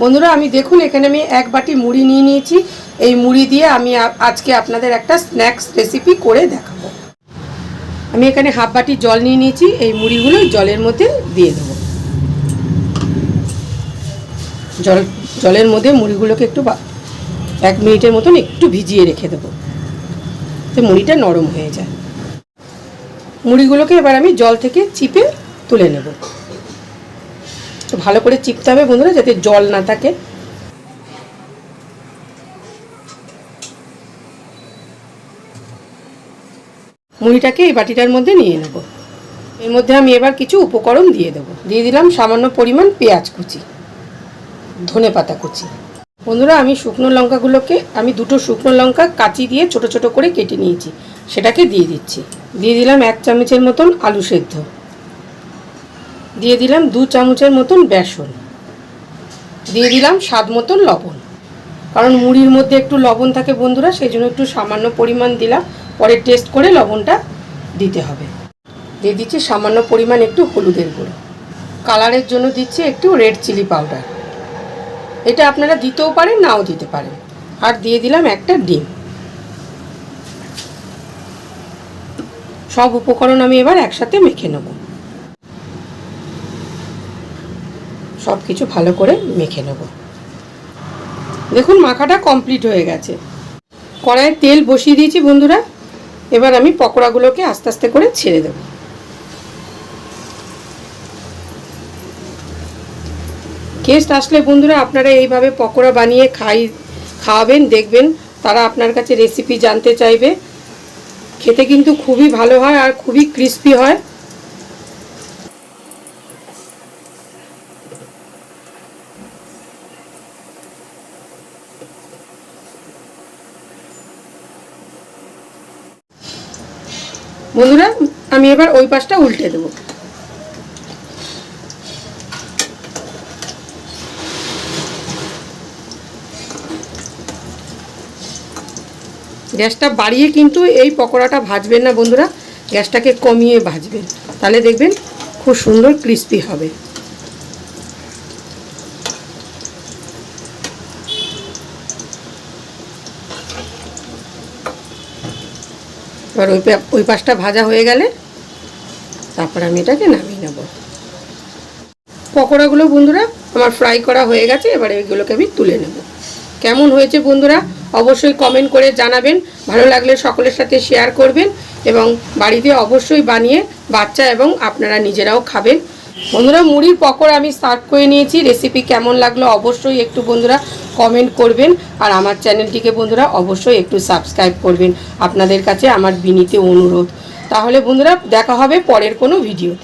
বন্ধুরা, আমি দেখুন, এখানে আমি এক বাটি মুড়ি নিয়ে নিয়েছি। এই মুড়ি দিয়ে আমি আজকে আপনাদের একটা স্ন্যাক্স রেসিপি করে দেখাবো। আমি এখানে হাফ বাটি জল নিয়ে নিয়েছি। এই মুড়িগুলো জলের মধ্যে দিয়ে দেবো। জল, জলের মধ্যে মুড়িগুলোকে একটু এক মিনিটের মতন একটু ভিজিয়ে রেখে দেবো। তো মুড়িটা নরম হয়ে যায়। মুড়িগুলোকে এবার আমি জল থেকে চিপে তুলে নেব। তো ভালো করে চিপতে হবে বন্ধুরা, যাতে জল না থাকে। মুড়িটাকে এই বাটিটার মধ্যে নিয়ে নেব। এর মধ্যে আমি এবার কিছু উপকরণ দিয়ে দেবো। দিয়ে দিলাম সামান্য পরিমাণ পেঁয়াজ কুচি, ধনে পাতা কুচি। বন্ধুরা, আমি শুকনো লঙ্কাগুলোকে, আমি দুটো শুকনো লঙ্কা কাঁচি দিয়ে ছোট ছোট করে কেটে নিয়েছি। সেটাকে দিয়ে দিচ্ছি। দিয়ে দিলাম এক চামচের মতন আলু সেদ্ধ। দিয়ে দিলাম দু চামচের মতন বেসন। দিয়ে দিলাম স্বাদ মতন লবণ। কারণ মুড়ির মধ্যে একটু লবণ থাকে বন্ধুরা, সেই জন্য একটু সামান্য পরিমাণ দিলাম। পরে টেস্ট করে লবণটা দিতে হবে। দিয়ে দিচ্ছি সামান্য পরিমাণ একটু হলুদের গুঁড়ো। কালারের জন্য দিচ্ছি একটু রেড চিলি পাউডার। এটা আপনারা দিতেও পারেন, নাও দিতে পারেন। আর দিয়ে দিলাম একটা ডিম। সব উপকরণ আমি এবার একসাথে মেখে নেব। সব কিছু ভালো করে মেখে নেব। দেখুন, মাখাটা কমপ্লিট হয়ে গেছে। কড়াইয়ে তেল বসিয়ে দিয়েছি বন্ধুরা। এবার আমি পকোড়াগুলোকে আস্তে আস্তে করে ছেড়ে দেবো। গেস্ট আসলে বন্ধুরা, আপনারা এইভাবে পকোড়া বানিয়ে খাই, খাওয়াবেন, দেখবেন, তারা আপনার কাছে রেসিপি জানতে চাইবে। খেতে কিন্তু খুবই ভালো হয় আর খুবই ক্রিস্পি হয়। বন্ধুরা, আমি এবার ওই পাশটা উল্টে দেব। গ্যাসটা বাড়িয়ে কিন্তু এই পকোড়াটা ভাজবেন না বন্ধুরা, গ্যাসটাকে কমিয়ে ভাজবেন। তাহলে দেখবেন খুব সুন্দর ক্রিস্পি হবে। এবার ওই ওই পাশটা ভাজা হয়ে গেলে তারপর আমি এটাকে নামিয়ে নেব। পকোড়াগুলো বন্ধুরা আমার ফ্রাই করা হয়ে গেছে, এবার এইগুলোকে আমি তুলে নেব। কেমন হয়েছে বন্ধুরা অবশ্যই কমেন্ট করে জানাবেন, ভালো লাগলে সকলের সাথে শেয়ার করবেন এবং বাড়িতে অবশ্যই বানিয়ে বাচ্চা এবং আপনারা নিজেরাও খাবেন। বন্ধুরা, মুড়ির পকোড়া আমি সার্ভ করে নিয়েছি। রেসিপি কেমন লাগল অবশ্যই একটু বন্ধুরা কমেন্ট করবেন। আর আমার চ্যানেলটিকে বন্ধুরা অবশ্যই একটু সাবস্ক্রাইব করবেন। আপনাদের কাছে আমার বিনীত অনুরোধ। তাহলে বন্ধুরা, দেখা হবে পরের কোনো ভিডিওতে